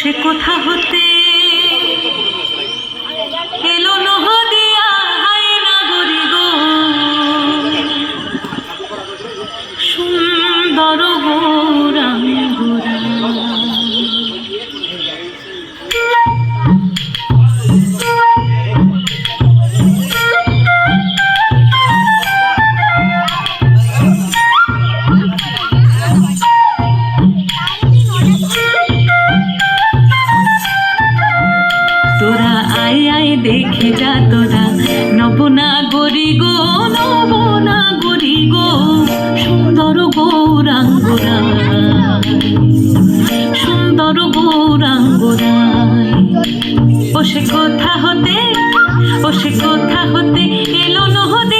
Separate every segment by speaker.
Speaker 1: সে কোথা হতে ও সে কথা হতে ও সে কথা হতে এলো নহতে।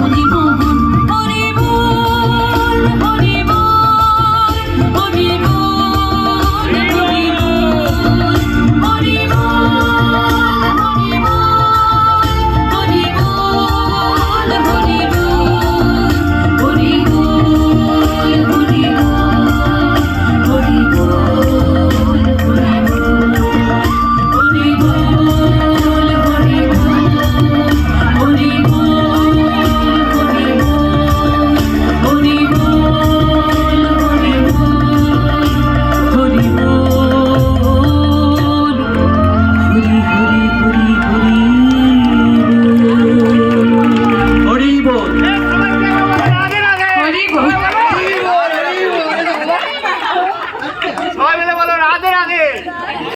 Speaker 1: Mundo